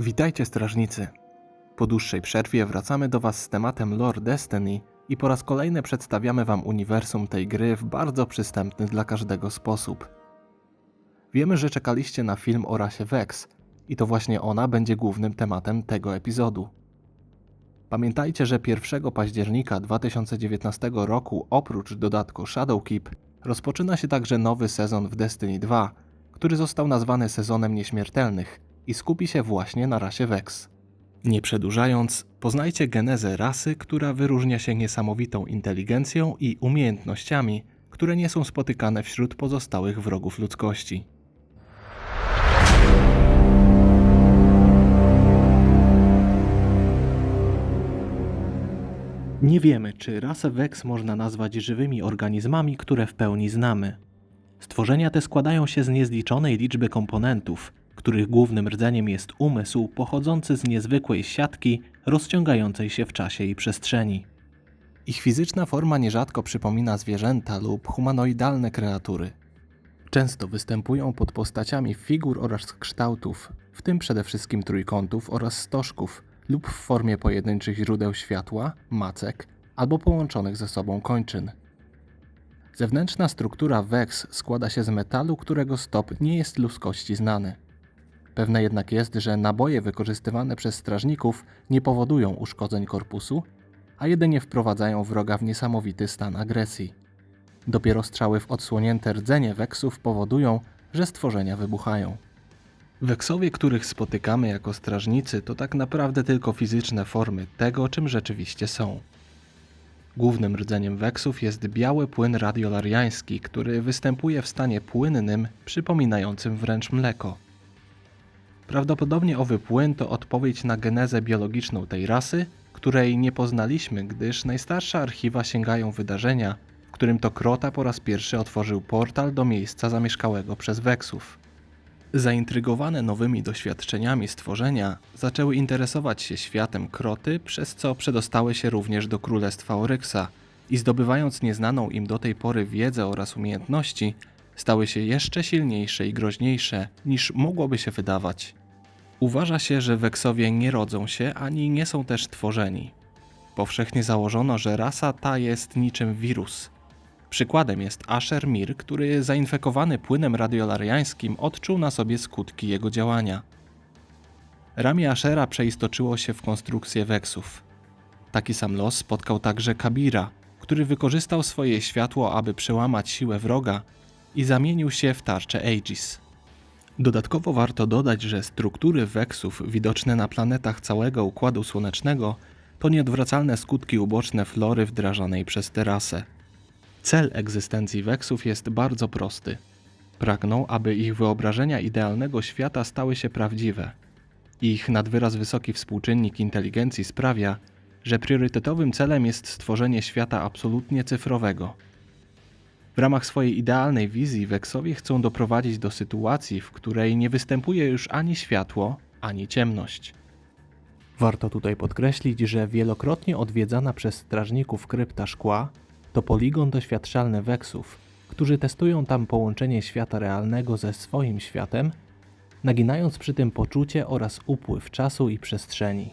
Witajcie strażnicy. Po dłuższej przerwie wracamy do Was z tematem Lore Destiny i po raz kolejny przedstawiamy Wam uniwersum tej gry w bardzo przystępny dla każdego sposób. Wiemy, że czekaliście na film o rasie Vex i to właśnie ona będzie głównym tematem tego epizodu. Pamiętajcie, że 1 października 2019 roku oprócz dodatku Shadowkeep rozpoczyna się także nowy sezon w Destiny 2, który został nazwany sezonem nieśmiertelnych i skupi się właśnie na rasie Vex. Nie przedłużając, poznajcie genezę rasy, która wyróżnia się niesamowitą inteligencją i umiejętnościami, które nie są spotykane wśród pozostałych wrogów ludzkości. Nie wiemy, czy rasę Vex można nazwać żywymi organizmami, które w pełni znamy. Stworzenia te składają się z niezliczonej liczby komponentów, których głównym rdzeniem jest umysł pochodzący z niezwykłej siatki rozciągającej się w czasie i przestrzeni. Ich fizyczna forma nierzadko przypomina zwierzęta lub humanoidalne kreatury. Często występują pod postaciami figur oraz kształtów, w tym przede wszystkim trójkątów oraz stożków, lub w formie pojedynczych źródeł światła, macek albo połączonych ze sobą kończyn. Zewnętrzna struktura Vex składa się z metalu, którego stop nie jest ludzkości znany. Pewne jednak jest, że naboje wykorzystywane przez strażników nie powodują uszkodzeń korpusu, a jedynie wprowadzają wroga w niesamowity stan agresji. Dopiero strzały w odsłonięte rdzenie weksów powodują, że stworzenia wybuchają. Weksowie, których spotykamy jako strażnicy, to tak naprawdę tylko fizyczne formy tego, czym rzeczywiście są. Głównym rdzeniem weksów jest biały płyn radiolariański, który występuje w stanie płynnym, przypominającym wręcz mleko. Prawdopodobnie owy płyn to odpowiedź na genezę biologiczną tej rasy, której nie poznaliśmy, gdyż najstarsze archiwa sięgają wydarzenia, w którym to Krota po raz pierwszy otworzył portal do miejsca zamieszkałego przez weksów. Zaintrygowane nowymi doświadczeniami stworzenia, zaczęły interesować się światem Kroty, przez co przedostały się również do Królestwa Oryksa i zdobywając nieznaną im do tej pory wiedzę oraz umiejętności, stały się jeszcze silniejsze i groźniejsze niż mogłoby się wydawać. Uważa się, że Weksowie nie rodzą się ani nie są też tworzeni. Powszechnie założono, że rasa ta jest niczym wirus. Przykładem jest Asher Mir, który zainfekowany płynem radiolariańskim odczuł na sobie skutki jego działania. Ramię Ashera przeistoczyło się w konstrukcję Weksów. Taki sam los spotkał także Kabira, który wykorzystał swoje światło, aby przełamać siłę wroga i zamienił się w tarczę Aegis. Dodatkowo warto dodać, że struktury weksów widoczne na planetach całego Układu Słonecznego to nieodwracalne skutki uboczne flory wdrażanej przez tę rasę. Cel egzystencji weksów jest bardzo prosty. Pragną, aby ich wyobrażenia idealnego świata stały się prawdziwe. Ich nadwyraz wysoki współczynnik inteligencji sprawia, że priorytetowym celem jest stworzenie świata absolutnie cyfrowego – w ramach swojej idealnej wizji Weksowie chcą doprowadzić do sytuacji, w której nie występuje już ani światło, ani ciemność. Warto tutaj podkreślić, że wielokrotnie odwiedzana przez strażników krypta szkła to poligon doświadczalny Weksów, którzy testują tam połączenie świata realnego ze swoim światem, naginając przy tym poczucie oraz upływ czasu i przestrzeni.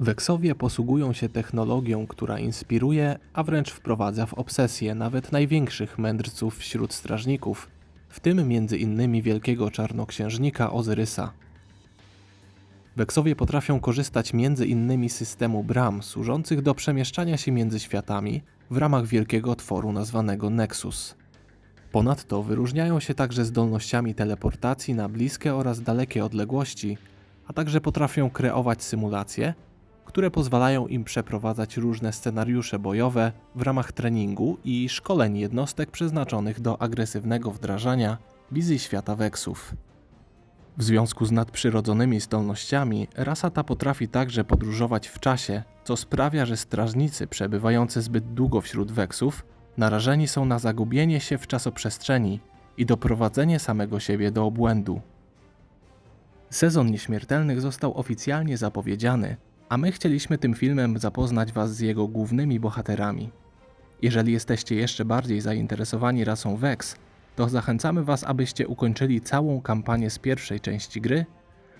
Weksowie posługują się technologią, która inspiruje, a wręcz wprowadza w obsesję nawet największych mędrców wśród strażników, w tym między innymi wielkiego czarnoksiężnika Ozyrysa. Weksowie potrafią korzystać między innymi z systemu bram służących do przemieszczania się między światami w ramach wielkiego tworu nazwanego Nexus. Ponadto wyróżniają się także zdolnościami teleportacji na bliskie oraz dalekie odległości, a także potrafią kreować symulacje, które pozwalają im przeprowadzać różne scenariusze bojowe w ramach treningu i szkoleń jednostek przeznaczonych do agresywnego wdrażania wizji świata weksów. W związku z nadprzyrodzonymi zdolnościami, rasa ta potrafi także podróżować w czasie, co sprawia, że strażnicy przebywający zbyt długo wśród weksów narażeni są na zagubienie się w czasoprzestrzeni i doprowadzenie samego siebie do obłędu. Sezon Nieśmiertelnych został oficjalnie zapowiedziany, a my chcieliśmy tym filmem zapoznać Was z jego głównymi bohaterami. Jeżeli jesteście jeszcze bardziej zainteresowani rasą Vex, to zachęcamy Was, abyście ukończyli całą kampanię z pierwszej części gry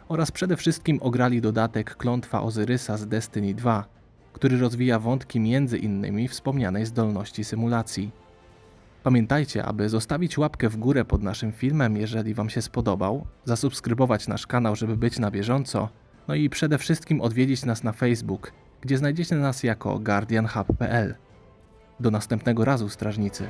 oraz przede wszystkim ograli dodatek Klątwa Ozyrysa z Destiny 2, który rozwija wątki między innymi wspomnianej zdolności symulacji. Pamiętajcie, aby zostawić łapkę w górę pod naszym filmem, jeżeli Wam się spodobał, zasubskrybować nasz kanał, żeby być na bieżąco, no i przede wszystkim odwiedzić nas na Facebook, gdzie znajdziecie nas jako guardianhub.pl. Do następnego razu, strażnicy.